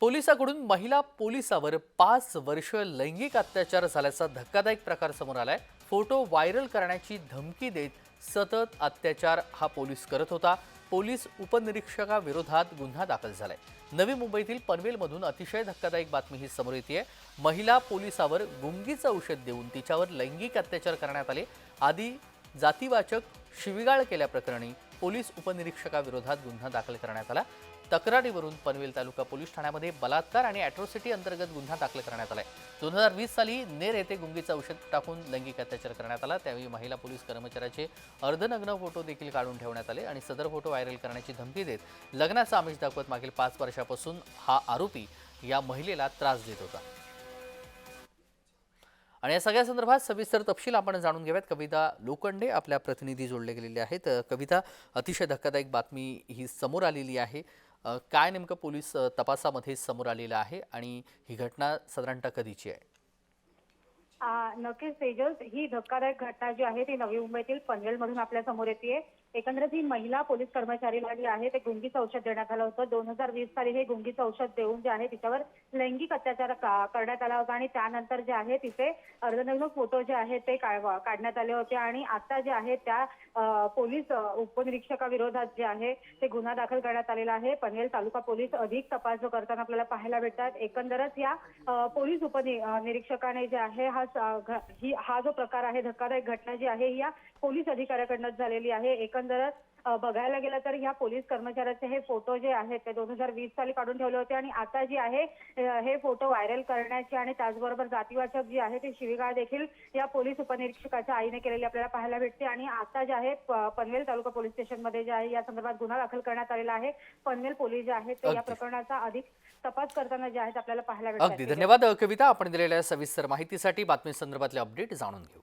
पोलिसाकडून महिला पोलिसावर पाच वर्ष लैंगिक अत्याचार झाल्याचा धक्कादायक प्रकार समोर आलाय. फोटो व्हायरल करण्याची धमकी देत सतत अत्याचार हा पोलीस करत होता. पोलीस उपनिरीक्षकाविरोधात गुन्हा दाखल झालाय. नवी मुंबईतील पनवेलमधून अतिशय धक्कादायक बातमी ही समोर येते महिला पोलिसावर गुंगीचं औषध देऊन तिच्यावर लैंगिक अत्याचार करण्यात आले. आधी जातीवाचक शिविगाळ केल्याप्रकरणी पोलीस उपनिरीक्षकाविरोधात गुन्हा दाखल करण्यात आला. तक्रारीवरून पनवेल तालुका पोलीस ठाण्यामध्ये बलात्कार आणि अॅट्रॉसिटी अंतर्गत गुन्हा दाखल करण्यात आलाय. दोन हजार वीस साली नेर येथे गुंगीचं औषध टाकून लैंगिक अत्याचार करण्यात आला. त्यावेळी महिला पोलीस कर्मचाऱ्याचे अर्धनग्न फोटो देखील काढून ठेवण्यात आले आणि सदर फोटो व्हायरल करण्याची धमकी देत लग्नाचा आमिष दाखवत मागील पाच वर्षापासून हा आरोपी या महिलेला त्रास देत होता. आणि या सगळ्या संदर्भात सविस्तर तपशील आपण जाणून घेऊयात. कविता लोखंडे आपल्या प्रतिनिधी जोडले गेलेले आहेत. कविता अतिशय धक्कादायक बातमी ही समोर आलेली आहे. काय नेमकं पोलीस तपासामध्ये समोर आलेलं आहे आणि ही घटना साधारणतः कधीची आहे? नक्कीच तेजस ही धक्कादायक घटना जी आहे ती नवी मुंबईतील पनवेलमधून आपल्यासमोर येते एकंदरीत ही महिला पोलीस कर्मचारीला जी आहे ते गुंगीचं औषध देण्यात आलं होतं. दोन हजार वीस साली हे गुंगीचं औषध देऊन जे आहे तिच्यावर लैंगिक अत्याचार करण्यात आला होता. आणि त्यानंतर जे आहे तिचे अर्धनग्न फोटो जे आहेत ते काढण्यात आले होते. आणि आता जे आहे त्या पोलीस उपनिरीक्षकाविरोधात जे आहे ते गुन्हा दाखल करण्यात आलेला आहे. पनवेल तालुका पोलीस अधिक तपास जो करताना आपल्याला पाहायला भेटतात. एकंदरच या पोलीस उपनिरीक्षकाने जे आहे हा ही हा जो प्रकार आहे धक्कादायक घटना जी आहे ही या पोलीस अधिकाऱ्याकडनं झालेली आहे. एक एकंदरच बघायला गेलं तर या पोलीस कर्मचाऱ्याचे हे फोटो जे आहेत ते दोन हजार वीस साली काढून ठेवले होते आणि आता जी आहे हे फोटो व्हायरल करण्याची आणि त्याचबरोबर जातीवाचक जी आहे ती शिवीगाळ देखील या पोलीस उपनिरीक्षकाच्या आईने केलेली आपल्याला पाहायला भेटते. आणि आता जे आहे पनवेल तालुका पोलीस स्टेशनमध्ये जे आहे या संदर्भात गुन्हा दाखल करण्यात आलेला आहे. पनवेल पोलीस जे आहेत ते या. प्रकरणाचा अधिक तपास करताना जे आहेत आपल्याला पाहायला भेटतात. धन्यवाद कविता. आपण दिलेल्या सविस्तर माहितीसाठी बातमी संदर्भातले अपडेट जाणून घेऊ.